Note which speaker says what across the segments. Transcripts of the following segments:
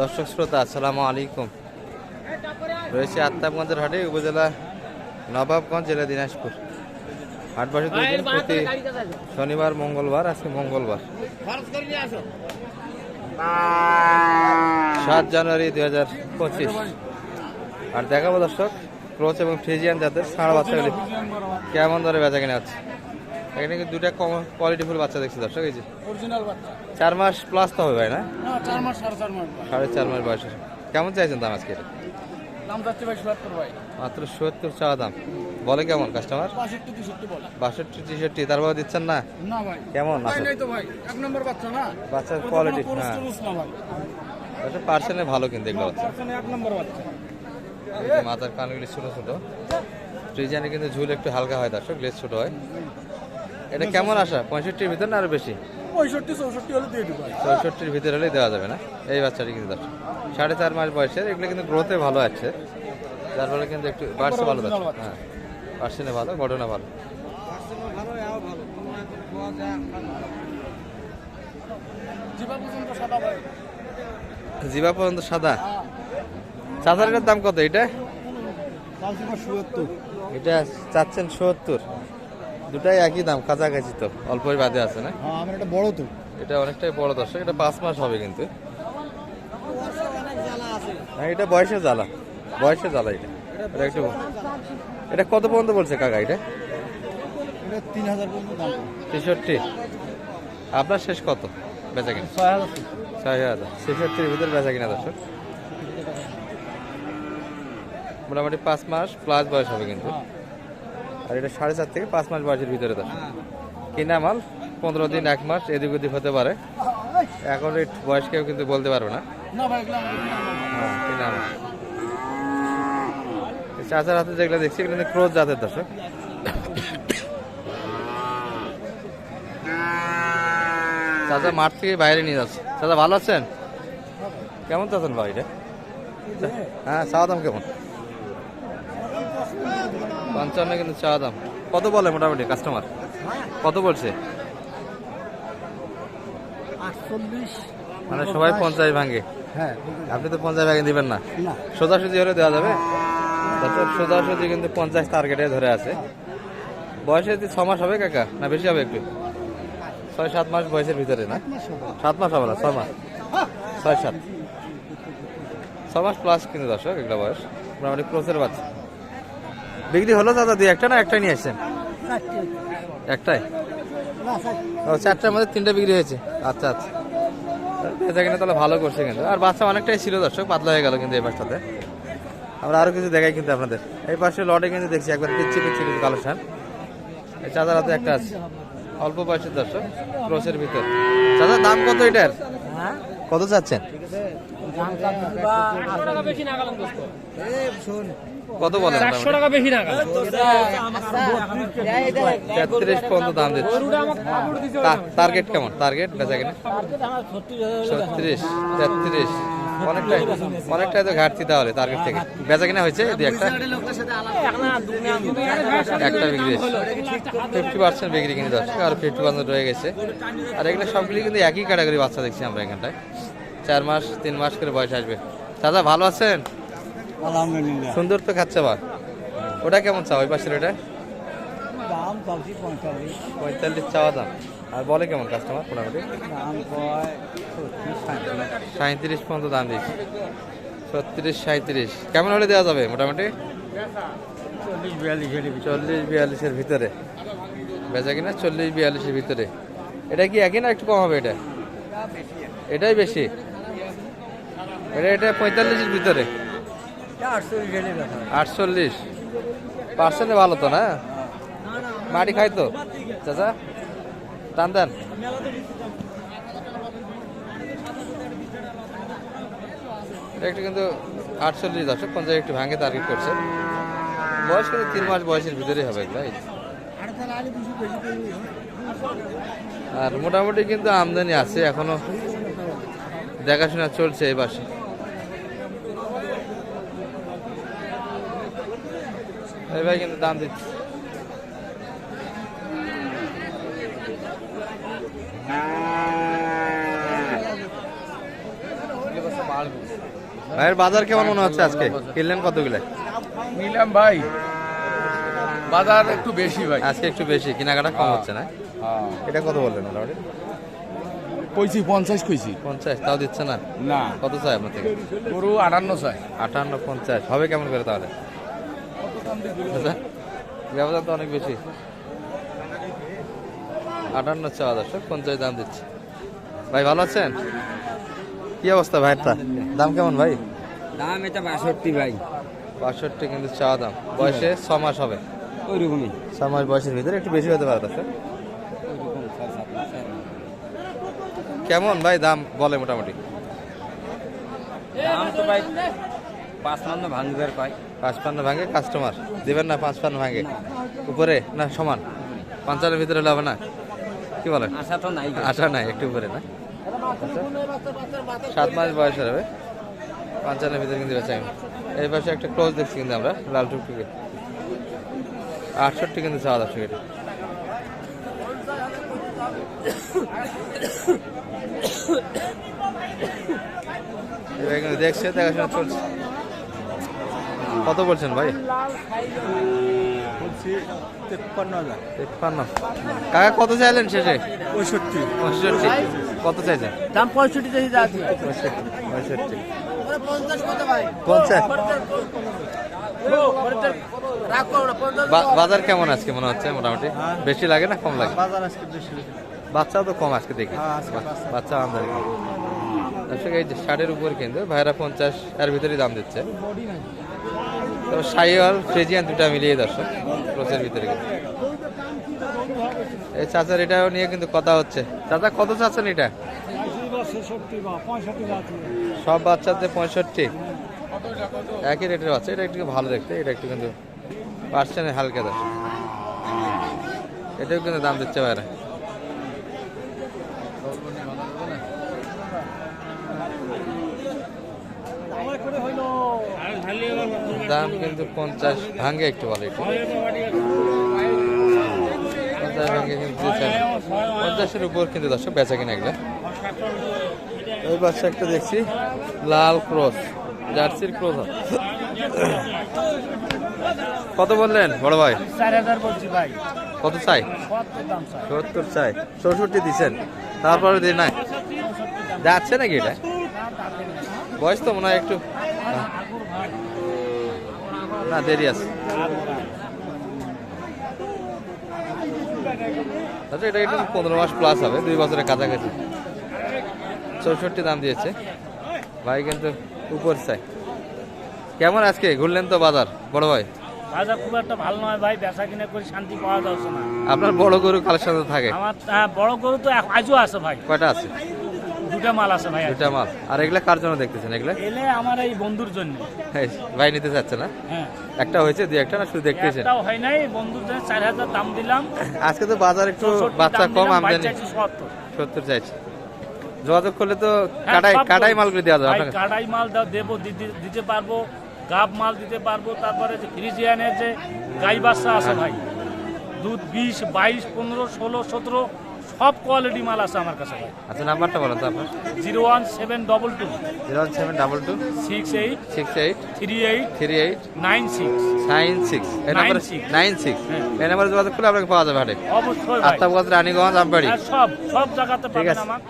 Speaker 1: দর্শক শ্রোতা, আসসালামু আলাইকুম। রয়েছে আত্মাবগঞ্জের হাটে, উপজেলা নবাবগঞ্জ, জেলা দিনাজপুর। হাট বসে দুই দিন প্রতি শনিবার, মঙ্গলবার, আজকে মঙ্গলবার। সাত জানুয়ারি দুই হাজার পঁচিশ। আর দেখাবো দর্শক, ক্রোচ এবং ফ্রিজিয়ান জাতের ষাঁড় বাচ্চাগুলি। কেমন ধরে বেচা কিনা হচ্ছে? এখানে দুটা কম কোয়ালিটিফুল বাচ্চা দেখছি দর্শক এই যে।
Speaker 2: অরিজিনাল বাচ্চা।
Speaker 1: চার মাস প্লাস তো হবে ভাই না?
Speaker 2: চার মাস সাড়ে চার মাস
Speaker 1: সাড়ে চার মাস বয়সের কেমন চাইছেন দাম আজকে?
Speaker 2: দাম যাচ্ছে ভাই সত্তর ভাই।
Speaker 1: মাত্র সত্তর চাওয়া দাম। বলে কেমন কাস্টমার
Speaker 2: বাষট্টি তেষট্টি
Speaker 1: তারপর দিচ্ছেন না?
Speaker 2: না ভাই।
Speaker 1: কেমন
Speaker 2: ভাই তো ভাই। এক নম্বর বাচ্চা না?
Speaker 1: বাচ্চার কোয়ালিটি হ্যাঁ। পার্সেন্টে ভালো কিন্তু এগুলো বাচ্চা।
Speaker 2: পার্সেন্ট এক নম্বর বাচ্চা।
Speaker 1: মাথার কানগুলি ছোট ছোট। ফ্রিজানে কিন্তু ঝুল একটু হালকা হয় দর্শক লেস ছোট হয়। এটা কেমন আসা পঁয়ষট্টির ভিতর না আরও বেশি?
Speaker 2: পঁয়ষট্টি চৌষট্টি হলে দিয়ে
Speaker 1: চৌষট্টির ভিতরে হলেই দেওয়া যাবে না? এই বাচ্চাটি কিন্তু দর্শক। সাড়ে চার মাস বয়সের এগুলো কিন্তু গ্রোথে ভালো আছে। যার ফলে কিন্তু একটু বাড়ছে ভালো বাচ্চা হ্যাঁ। পার্সেন্টে ভালো ঘটনা ভালো।
Speaker 2: জিবা পর্যন্ত সাদা?
Speaker 1: সাদা দাম কত? এটা? এটা চাচ্ছেন সত্তর। দুটাই একই দাম কাছাকাছি তো অল্পই বাদে আছে না?
Speaker 2: হ্যাঁ আমার এটা বড় তো।
Speaker 1: এটা অনেকটাই বড় দর্শক এটা পাঁচ মাস হবে কিন্তু। হ্যাঁ এটা বয়সে জ্বালা বয়সে জ্বালা এটা। এটা একটু এটা কত পর্যন্ত বলছে কাকা এটা?
Speaker 2: তিন হাজার
Speaker 1: আপনার শেষ কত বেচা কিনা?
Speaker 2: ছয় হাজার
Speaker 1: ছয় হাজার। ছেষট্টির ভিতরে বেচা কিনা দর্শক? মোটামুটি পাঁচ মাস প্লাস বয়স হবে কিন্তু। আর এটা সাড়ে চার থেকে পাঁচ মাস বয়সের ভিতরে দর্শক কিনা মাল, পনেরো দিন, এক মাস, এদিক ওদিক হতে পারে। এখন এই বয়স কেউ কিন্তু বলতে পারবে না।
Speaker 2: ভাই।
Speaker 1: হ্যাঁ কিনা মাল। হাতে যেগুলো দেখছি, এগুলো ক্রোজ জাতের দর্শক। চাচা মাঠ থেকে বাইরে নিয়ে যাচ্ছে। চাচা ভালো আছেন? কেমন চাচ্ছেন বাড়িটা হ্যাঁ চাওয়া দাম কেমন? পঞ্চান্ন কিন্তু চা দাম। কত বলে মোটামুটি কাস্টমার কত বলছে? মানে সবাই পঞ্চাশ ভাঙে।
Speaker 2: হ্যাঁ।
Speaker 1: আপনি তো পঞ্চাশ ভাঙে দিবেন না। সোজাসুজি হলে দেওয়া যাবে। তারপর সোজাসুজি কিন্তু পঞ্চাশ টার্গেটে ধরে আছে। বয়সে যদি ছ মাস হবে কাকা? না বেশি হবে একটু? ছয় সাত মাস বয়সের ভিতরে না? সাত মাস হবে। না ছয় মাস। ছয় সাত। ছ মাস প্লাস কিন্তু দর্শক এগুলো বয়স। মোটামুটি ক্রোসের বাচ্চা বিক্রি হলো দাদা দিয়ে একটা না একটাই নিয়ে আসছেন? একটাই? ও চারটার মধ্যে তিনটা বিক্রি হয়েছে। আচ্ছা আচ্ছা। বেচা কিনা তাহলে ভালো করছে কিন্তু। আর বাচ্চা অনেকটাই ছিল দর্শক পাতলা হয়ে গেল কিন্তু এই পাশটাতে আমরা আরও কিছু দেখাই কিন্তু আপনাদের। এই পাশে লটে কিন্তু দেখছি একবার পিচ্ছি পিচ্ছি কিছু কালেকশন। এই চাঁদার হাতে একটা আছে। অল্প বয়সের দর্শক ক্রোসের ভিতর। চাঁদার দাম কত এটার? কত চাচ্ছেন? কত বলেন
Speaker 3: চারশো টাকা বেশি না
Speaker 1: তেত্রিশ পর্যন্ত দাম দিচ্ছে। টার্গেট কেমন? টার্গেট বেচা কিনা? ছত্রিশ তেত্রিশ। অনেকটাই অনেকটাই তো ঘাটতি তাহলে টার্গেট থেকে। বেচা কিনা হয়েছে দু একটা? একটা বিক্রি ফিফটি পার্সেন্ট বিক্রি দর্শক আর ফিফটি পার্সেন্ট রয়ে গেছে। আর এগুলো সবগুলি কিন্তু একই ক্যাটাগরি বাচ্চা দেখছি আমরা এখানটায়। চার মাস তিন মাস করে বয়স আসবে। দাদা ভালো আছেন?
Speaker 2: আলহামদুলিল্লাহ।
Speaker 1: সুন্দর তো খাচ্ছে বা ওটা কেমন চা ওই পাশের ওটা?
Speaker 2: দাম চালছি পঁয়তাল্লিশ।
Speaker 1: পঁয়তাল্লিশ চাওয়া দাম। আর বলে কেমন কাস্টমার মোটামুটি?
Speaker 2: সাঁত্রিশ।
Speaker 1: পর্যন্ত দাম দিচ্ছি ছত্রিশ সাঁত্রিশ। কেমন হলে দেওয়া যাবে মোটামুটি?
Speaker 2: চল্লিশ বিয়াল্লিশ
Speaker 1: চল্লিশ বিয়াল্লিশের ভিতরে। বেচা কিনা চল্লিশ বিয়াল্লিশের ভিতরে। এটা কি একই না একটু কম হবে এটা? এটাই বেশি। এটা এটা পঁয়তাল্লিশের ভিতরে।
Speaker 2: আটচল্লিশ
Speaker 1: পার্সেন্টে ভালো তো, না? মাটি খাই তো। চাচা, টান দেন। একটু কিন্তু আটচল্লিশ দশক পঞ্চাশ একটু ভাঙে টার্গেট করছে। বয়স কিন্তু তিন মাস বয়সের ভিতরেই হবে, তাই? আর মোটামুটি কিন্তু আমদানি আছে, এখনও দেখাশোনা চলছে এই পাশে। এই ভাই কিন্তু দাম দিচ্ছে ভাইয়ের বাজার কেমন মনে হচ্ছে আজকে? কিনলেন কতগুলো?
Speaker 3: নিলাম ভাই। বাজার একটু বেশি ভাই।
Speaker 1: আজকে একটু বেশি কেনাকাটা কম হচ্ছে না? এটা কত বললেন মোটামুটি
Speaker 3: কইছি পঞ্চাশ কইছি।
Speaker 1: পঞ্চাশ তাও দিচ্ছে না?
Speaker 3: না।
Speaker 1: কত চাই আপনার থেকে?
Speaker 3: গরু আটান্ন চাই।
Speaker 1: আটান্ন পঞ্চাশ। হবে কেমন করে তাহলে? ব্যবধান তো অনেক বেশি। আটান্ন চাওয়া দর্শক পঞ্চাশ দাম দিচ্ছে। ভাই ভালো আছেন? কি অবস্থা ভাইয়েরটা দাম কেমন ভাই?
Speaker 2: দাম এটা বাষট্টি ভাই।
Speaker 1: বাষট্টি কিন্তু চাওয়া দাম। বয়সে ছ মাস হবে।
Speaker 2: ওই রকমই
Speaker 1: ছ মাস বয়সের ভিতরে একটু বেশি হতে পারে দর্শক। কেমন ভাই দাম বলে মোটামুটি?
Speaker 2: দাম তো ভাই পাঁচ মান্ন ভাঙবার কয়
Speaker 1: পাঁচ পান্ন ভাঙে কাস্টমার দিবেন না পাঁচ পান্ন ভাঙে? উপরে না সমান? পঞ্চান্নের ভিতরে হলে হবে না? কি বলেন?
Speaker 2: আশা তো নাই।
Speaker 1: আশা নাই একটু উপরে না? সাত মাস বয়সের হবে। পঞ্চান্নের ভিতরে কিন্তু বেচা আমি এই পাশে একটা ক্লোজ দেখছি কিন্তু আমরা লাল টুকটুকে। আটষট্টি কিন্তু চাওয়া দশ এটা। দেখছে দেখাশোনা চলছে। কত বলছেন ভাই?
Speaker 2: বলছি তেপ্পান্ন
Speaker 1: কাকা কত চাইলেন শেষে?
Speaker 2: পঁয়ষট্টি।
Speaker 1: পঁয়ষট্টি। কত চাইছেন?
Speaker 2: দাম পঁয়ষট্টি
Speaker 1: পঁয়ষট্টি। পঁয়ষট্টি পঞ্চাশ বা- বাজার কেমন আজকে মনে হচ্ছে? মোটামুটি? বেশি লাগে না কম লাগে?
Speaker 2: বাজার আজকে বেশি
Speaker 1: বাচ্চাও তো কম আজকে দেখি। বাচ্চা আমদানি। কম এই যে ষাটের উপর কিন্তু ভাইরা পঞ্চাশ এর ভিতরেই দাম দিচ্ছে। তো সাইওয়াল, ফ্রেজিয়ান দুটা মিলিয়ে দর্শক, ক্রোসের ভিতরে এই চাচার এটাও নিয়ে কিন্তু কথা হচ্ছে। চাচা, কত চাচ্ছেন এটা? সব বাচ্চাদের পঁয়ষট্টি। একই রেটের বাচ্চা, এটা একটু ভালো দেখতে, এটা একটু কিন্তু পার্সেন্ট হালকা দশ এটাও কিন্তু দাম দিচ্ছে বাইরে দাম কিন্তু পঞ্চাশ ভাঙে একটু বলে একটু। পঞ্চাশ ভাঙ্গে কিন্তু পঞ্চাশের উপর কিন্তু দর্শক বেচা কিনা এগুলো। ওই পাশে একটা দেখছি লাল ক্রস জার্সির ক্রস। কত বললেন বড় ভাই?
Speaker 2: চার হাজার বলছি ভাই।
Speaker 1: কত চাই?
Speaker 2: কত চাই
Speaker 1: সত্তর চাই। চৌষট্টি দিচ্ছেন। তারপরে দিন নাই? যাচ্ছে নাকি এটা? বয়স তো মনে হয় একটু না দেরি আছে। আচ্ছা এটা একটু পনেরো মাস প্লাস হবে দুই বছরের কাছাকাছি। চৌষট্টি দাম দিয়েছে। ভাই কিন্তু উপর চাই। কেমন আজকে? ঘুরলেন তো বাজার বড় ভাই?
Speaker 4: বাজার খুব একটা ভালো নয় ভাই বেচা কিনে করে শান্তি পাওয়া যাচ্ছে না।
Speaker 1: আপনার বড় গরু কালেকশন তো থাকে?
Speaker 4: আমার বড় গরু তো আজও আছে ভাই।
Speaker 1: কয়টা আছে?
Speaker 4: দুটা মাল আছে ভাই
Speaker 1: দুইটা মাল। আর এগুলা কার জন্য দেখতেছেন এগুলা?
Speaker 4: এলে আমার এই বন্ধুর জন্য।
Speaker 1: ভাই নিতে চাচ্ছে না?
Speaker 4: হ্যাঁ।
Speaker 1: একটা হয়েছে দুই একটা না শুধু দেখতেছেন?
Speaker 4: একটাও হয় নাই বন্ধুর জন্য চার হাজার দাম দিলাম।
Speaker 1: আজকে তো বাজার একটু
Speaker 4: 64
Speaker 1: বাচ্চা কম আমদানি।
Speaker 4: 70
Speaker 1: চাইছে। যোগাযোগ করলে তো
Speaker 4: হ্যাঁ,
Speaker 1: কাটাই কাটাই
Speaker 4: করব।
Speaker 1: মালগুলো দেওয়া যাবে আপনাকে।
Speaker 4: কাটাই মাল দেবো দিতে- দিতে পারব গাব মাল দিতে পারব তারপরে যে ফ্রিজিয়ানের যে গাই বাচ্চা আছে
Speaker 1: হ্যাঁ।
Speaker 4: ভাই দুধ বিশ বাইশ পনেরো ষোলো সতেরো সব কোয়ালিটি মাল আছে আমার কাছে ভাই।
Speaker 1: আচ্ছা নাম্বারটা বলেন তো আপনার।
Speaker 4: Zero one seven double two.
Speaker 1: Zero one seven double two.
Speaker 4: Six eight.
Speaker 1: Six eight.
Speaker 4: Three eight.
Speaker 1: Three eight.
Speaker 4: Nine six.
Speaker 1: Nine six. এই নাম্বারে
Speaker 4: 96
Speaker 1: নাইন সিক্স।
Speaker 4: হ্যাঁ।
Speaker 1: এই নাম্বারে যোগাযোগ করলে আপনাকে পাওয়া যাবে হাটে।
Speaker 4: অবশ্যই
Speaker 1: আত্মাবাদ রানীগঞ্জ আমবাড়ি।
Speaker 4: হ্যাঁ, সব সব জায়গাতে
Speaker 1: ঠিক
Speaker 4: পাবেন
Speaker 1: আছে।
Speaker 4: আমার।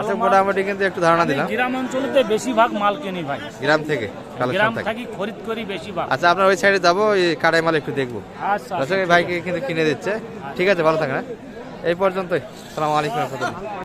Speaker 1: আচ্ছা মোটামুটি কিন্তু একটু ধারণা দিলাম।
Speaker 4: গ্রাম অঞ্চলেতে বেশিরভাগ মাল কিনি ভাই।
Speaker 1: গ্রাম থেকে
Speaker 4: গ্রাম
Speaker 1: থেকে।
Speaker 4: থাকি খরিদ করি বেশিরভাগ।
Speaker 1: আচ্ছা আপনার ওই সাইডে যাব এই কাটাই মাল একটু দেখব।
Speaker 4: আচ্ছা
Speaker 1: ভাইকে কিন্তু কিনে দিচ্ছে। ঠিক আছে ভালো থাকেন হ্যাঁ? এই পর্যন্তই। সালাম